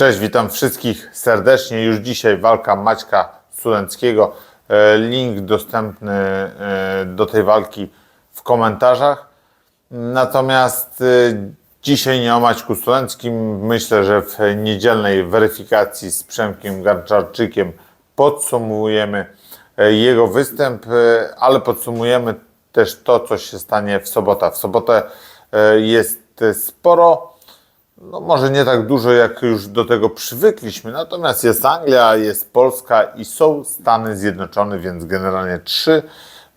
Cześć, witam wszystkich serdecznie. Już dzisiaj walka Maćka Sulenckiego. E, Link dostępny e, do tej walki w komentarzach. Natomiast e, dzisiaj nie o Maćku Sulenckim. Myślę, że w niedzielnej weryfikacji z Przemkiem Garczarczykiem podsumujemy jego występ, ale podsumujemy też to, co się stanie w sobotę. W sobotę jest sporo no może nie tak dużo, jak już do tego przywykliśmy, natomiast jest Anglia, jest Polska i są Stany Zjednoczone, więc generalnie trzy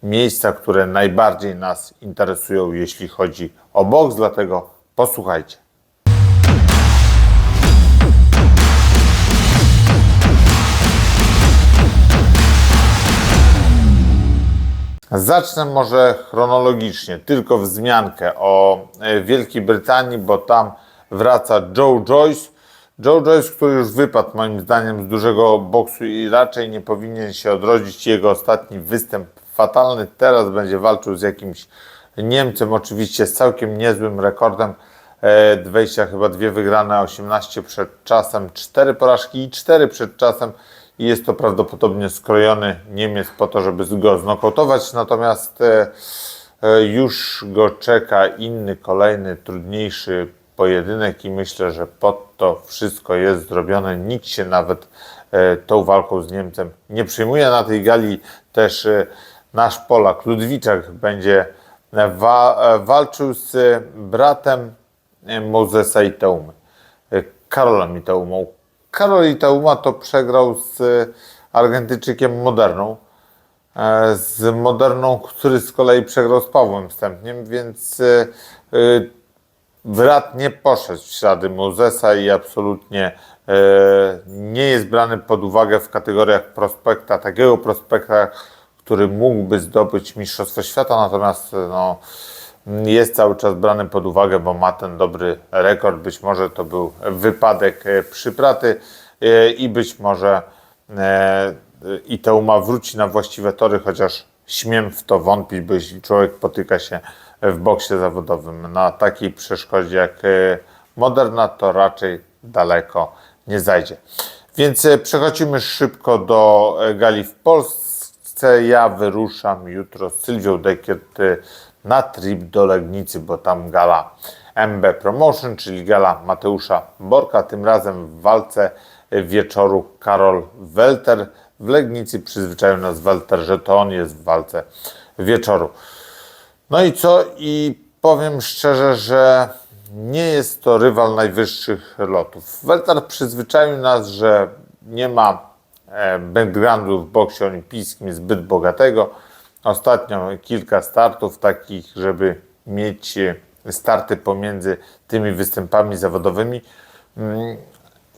miejsca, które najbardziej nas interesują, jeśli chodzi o boks, dlatego posłuchajcie. Zacznę może chronologicznie, tylko wzmiankę o e, Wielkiej Brytanii, bo tam wraca Joe Joyce. Joe Joyce, który już wypadł moim zdaniem z dużego boksu i raczej nie powinien się odrodzić. Jego ostatni występ fatalny. Teraz będzie walczył z jakimś Niemcem, oczywiście z całkiem niezłym rekordem. E, wejścia chyba dwie wygrane, 18 przed czasem, 4 porażki i 4 przed czasem. I jest to prawdopodobnie skrojony Niemiec po to, żeby go znokautować. Natomiast e, e, już go czeka inny, kolejny, trudniejszy pojedynek i myślę, że pod to wszystko jest zrobione. Nikt się nawet e, tą walką z Niemcem nie przyjmuje. Na tej gali też e, nasz Polak Ludwiczak będzie e, walczył z bratem Mozesa Itaumy, e, Karolem. Karol Itauma to przegrał z Argentyczykiem Moderną. Z Moderną, który z kolei przegrał z Pawłem Wstępniem, więc Brat nie poszedł w ślady Mozesa i absolutnie e, nie jest brany pod uwagę w kategoriach prospekta, takiego prospekta, który mógłby zdobyć Mistrzostwo Świata, natomiast no, jest cały czas brany pod uwagę, bo ma ten dobry rekord. Być może to był wypadek e, przypraty e, i być może e, i Teuma wróci na właściwe tory, chociaż śmiem w to wątpić, bo jeśli człowiek potyka się w boksie zawodowym na takiej przeszkodzie jak e, Moderna, to raczej daleko nie zajdzie. Więc e, przechodzimy szybko do e, gali w Polsce. Ja wyruszam jutro z Sylwią Dekiert e, na trip do Legnicy, bo tam gala MB Promotion, czyli gala Mateusza Borka. Tym razem w walce wieczoru Karol Welter. W Legnicy przyzwyczaił nas Welter, że to on jest w walce wieczoru. No i co? I powiem szczerze, że nie jest to rywal najwyższych lotów. Welter przyzwyczaił nas, że nie ma e, backgroundu w boksie olimpijskim zbyt bogatego. Ostatnio kilka startów takich, żeby mieć e, starty pomiędzy tymi występami zawodowymi. Mm,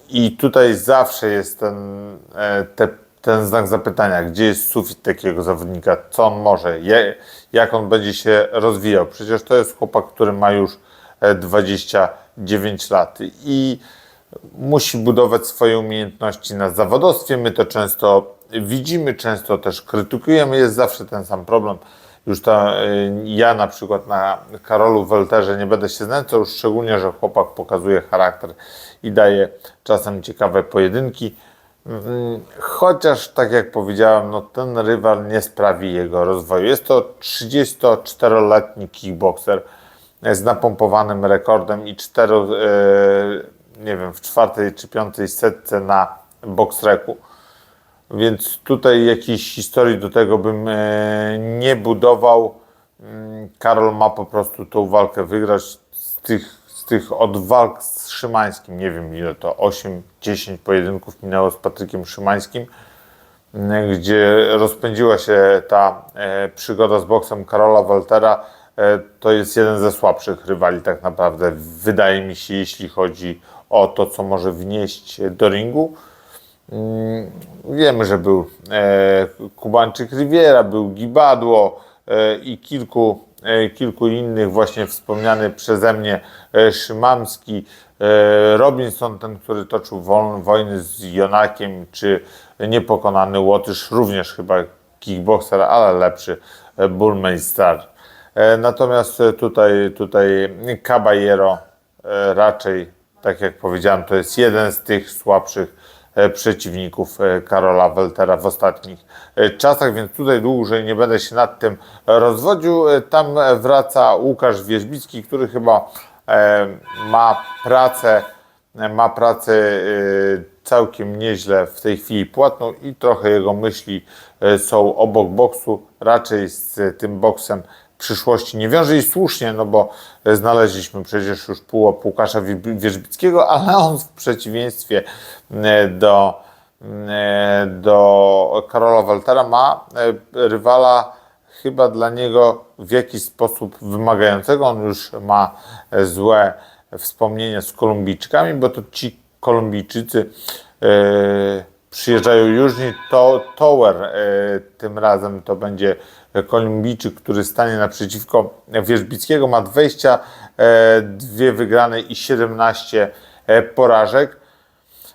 I tutaj zawsze jest ten, e, te, ten znak zapytania, gdzie jest sufit takiego zawodnika, co on może, jak on będzie się rozwijał. Przecież to jest chłopak, który ma już e, 29 lat i musi budować swoje umiejętności na zawodowstwie. My to często widzimy, często też krytykujemy. Jest zawsze ten sam problem. Już ta, y, ja na przykład na Karolu Welterze nie będę się znęcał, szczególnie, że chłopak pokazuje charakter i daje czasem ciekawe pojedynki. Mm, Chociaż, tak jak powiedziałem, no, ten rywal nie sprawi jego rozwoju. Jest to 34-letni kickboxer z napompowanym rekordem i cztero, e, nie wiem, w czwartej czy piątej setce na boxreku. Więc tutaj jakiejś historii do tego bym e, nie budował. Mm, Karol ma po prostu tą walkę wygrać z tych, tych od walk z Szymańskim. Nie wiem ile to 8-10 pojedynków minęło z Patrykiem Szymańskim, mm, gdzie rozpędziła się ta e, przygoda z boksem Karola Waltera. E, to jest jeden ze słabszych rywali tak naprawdę, wydaje mi się, jeśli chodzi o to, co może wnieść do ringu. Mm, Wiemy, że był e, Kubańczyk Riviera, był Gibadło i kilku, kilku innych, właśnie wspomniany przeze mnie e, Szymamski, e, Robinson, ten, który toczył wojny z Jonakiem, czy niepokonany Łotysz, również chyba kickboxer, ale lepszy, e, Bullmeister. E, Natomiast e, tutaj, tutaj Caballero e, raczej tak jak powiedziałem, to jest jeden z tych słabszych e, przeciwników e, Karola Weltera w ostatnich e, czasach, więc tutaj dłużej nie będę się nad tym rozwodził. E, Tam e, wraca Łukasz Wierzbicki, który chyba e, ma pracę, e, ma pracę e, całkiem nieźle w tej chwili płatną i trochę jego myśli e, są obok boksu, raczej z e, tym boksem przyszłości nie wiąże i słusznie, no bo znaleźliśmy przecież już pułap Łukasza Wi- Wierzbickiego, ale on w przeciwieństwie e, do, e, do Karola Waltera ma e, rywala chyba dla niego w jakiś sposób wymagającego. On już ma złe wspomnienia z Kolumbijczykami, bo to ci Kolumbijczycy e, przyjeżdżają Jużni. To Tower e, tym razem to będzie Kolumbijczyk, który stanie naprzeciwko Wierzbickiego. Ma 22 wygrane i 17 e, porażek.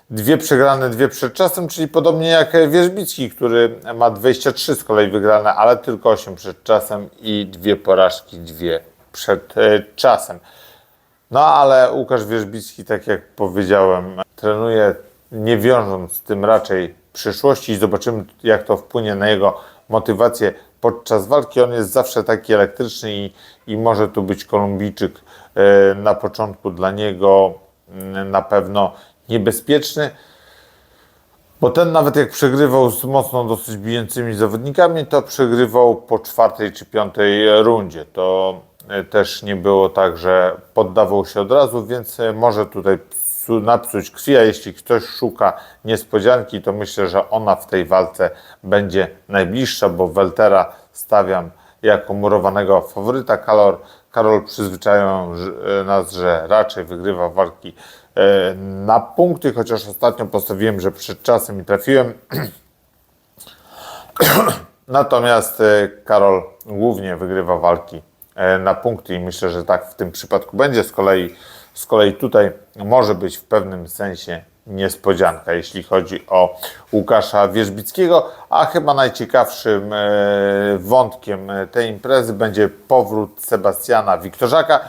Dwie przegrane, dwie przed czasem, czyli podobnie jak Wierzbicki, który ma 23 z kolei wygrane, ale tylko 8 przed czasem i dwie porażki, dwie przed e, czasem. No ale Łukasz Wierzbicki, tak jak powiedziałem, trenuje nie wiążąc z tym raczej przyszłości i zobaczymy jak to wpłynie na jego motywację podczas walki. On jest zawsze taki elektryczny i, i może tu być Kolumbijczyk e, na początku dla niego mm, na pewno niebezpieczny. Bo ten nawet jak przegrywał z mocno dosyć bijącymi zawodnikami, to przegrywał po czwartej czy piątej rundzie. To e, też nie było tak, że poddawał się od razu, więc e, może tutaj psu, napsuć krwi, a jeśli ktoś szuka niespodzianki, to myślę, że ona w tej walce będzie najbliższa, bo Weltera stawiam jako murowanego faworyta. Karol, Karol przyzwyczają że- nas, że raczej wygrywa walki e, na punkty, chociaż ostatnio postawiłem, że przed czasem i trafiłem. Natomiast e, Karol głównie wygrywa walki e, na punkty i myślę, że tak w tym przypadku będzie. Z kolei, z kolei tutaj może być w pewnym sensie niespodzianka, jeśli chodzi o Łukasza Wierzbickiego, a chyba najciekawszym e, wątkiem tej imprezy będzie powrót Sebastiana Wiktorzaka,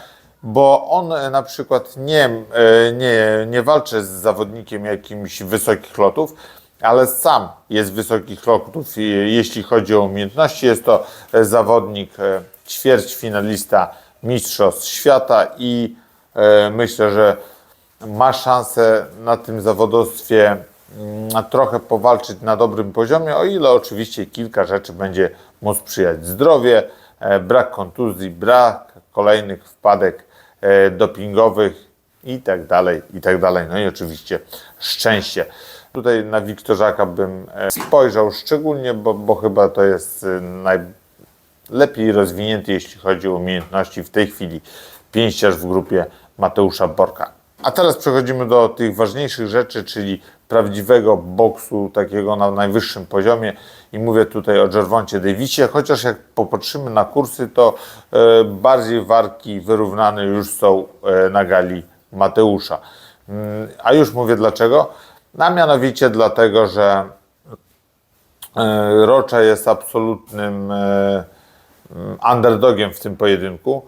bo on e, na przykład nie, e, nie, nie walczy z zawodnikiem jakimś wysokich lotów, ale sam jest wysokich lotów, jeśli chodzi o umiejętności. Jest to zawodnik, ćwierćfinalista Mistrzostw Świata i myślę, że ma szansę na tym zawodowstwie mm, trochę powalczyć na dobrym poziomie, o ile oczywiście kilka rzeczy będzie mu sprzyjać. Zdrowie, e, brak kontuzji, brak kolejnych wpadek e, dopingowych i tak dalej, i tak dalej. No i oczywiście szczęście. Tutaj na Wiktorzaka bym e, spojrzał szczególnie, bo, bo chyba to jest e, najlepiej rozwinięty, jeśli chodzi o umiejętności w tej chwili pięściarz w grupie Mateusza Borka. A teraz przechodzimy do tych ważniejszych rzeczy, czyli prawdziwego boksu takiego na najwyższym poziomie i mówię tutaj o Gervoncie Davisie, chociaż jak popatrzymy na kursy, to e, bardziej warki wyrównane już są e, na gali Mateusza. Mm, A już mówię dlaczego. A mianowicie dlatego, że e, Rocza jest absolutnym underdogiem w tym pojedynku.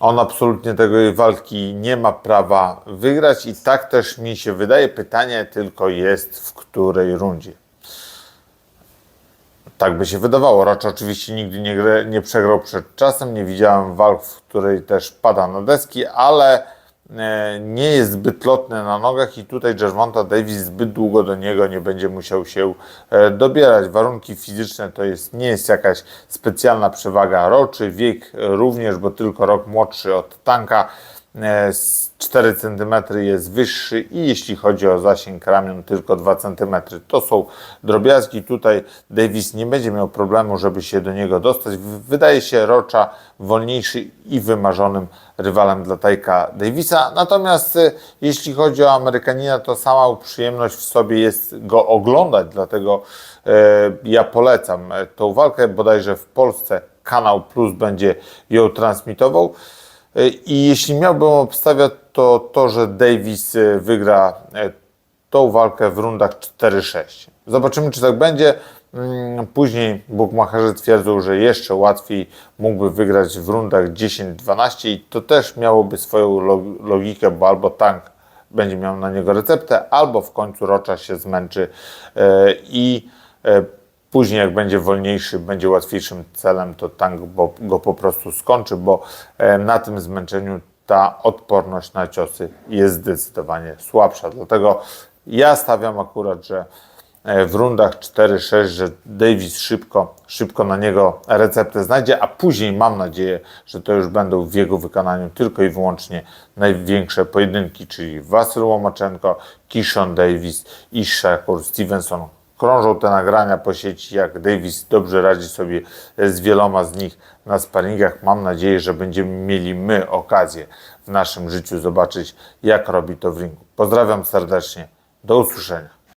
On absolutnie tej walki nie ma prawa wygrać i tak też mi się wydaje. Pytanie tylko jest w której rundzie. Tak by się wydawało. Rocz oczywiście nigdy nie, nie przegrał przed czasem. Nie widziałem walk, w której też pada na deski, ale nie jest zbyt lotny na nogach i tutaj Gervonta Davis zbyt długo do niego nie będzie musiał się e, dobierać. Warunki fizyczne to jest, nie jest jakaś specjalna przewaga Roczy, wiek również, bo tylko rok młodszy od tanka. E, z 4 cm jest wyższy i jeśli chodzi o zasięg ramion tylko 2 cm. To są drobiazgi. Tutaj Davis nie będzie miał problemu, żeby się do niego dostać. Wydaje się Rocza wolniejszy i wymarzonym rywalem dla Tajka Davisa. Natomiast e, jeśli chodzi o Amerykanina, to sama przyjemność w sobie jest go oglądać, dlatego e, ja polecam e, tą walkę. Bodajże w Polsce Kanał Plus będzie ją transmitował. I jeśli miałbym obstawiać, to to, że Davis e, wygra e, tą walkę w rundach 4-6. Zobaczymy, czy tak będzie. Mm, Później bukmacherzy twierdzą, że jeszcze łatwiej mógłby wygrać w rundach 10-12 i to też miałoby swoją log- logikę, bo albo tank będzie miał na niego receptę, albo w końcu Rocza się zmęczy e, i e, później jak będzie wolniejszy, będzie łatwiejszym celem, to tank go po prostu skończy, bo e, na tym zmęczeniu ta odporność na ciosy jest zdecydowanie słabsza. Dlatego ja stawiam akurat, że e, w rundach 4-6, że Davis szybko, szybko na niego receptę znajdzie, a później mam nadzieję, że to już będą w jego wykonaniu tylko i wyłącznie największe pojedynki, czyli Wasyl Łomaczenko, Kishon Davis i Shakur Stevenson. Krążą te nagrania po sieci, jak Davis dobrze radzi sobie z wieloma z nich na sparingach. Mam nadzieję, że będziemy mieli my okazję w naszym życiu zobaczyć, jak robi to w ringu. Pozdrawiam serdecznie. Do usłyszenia.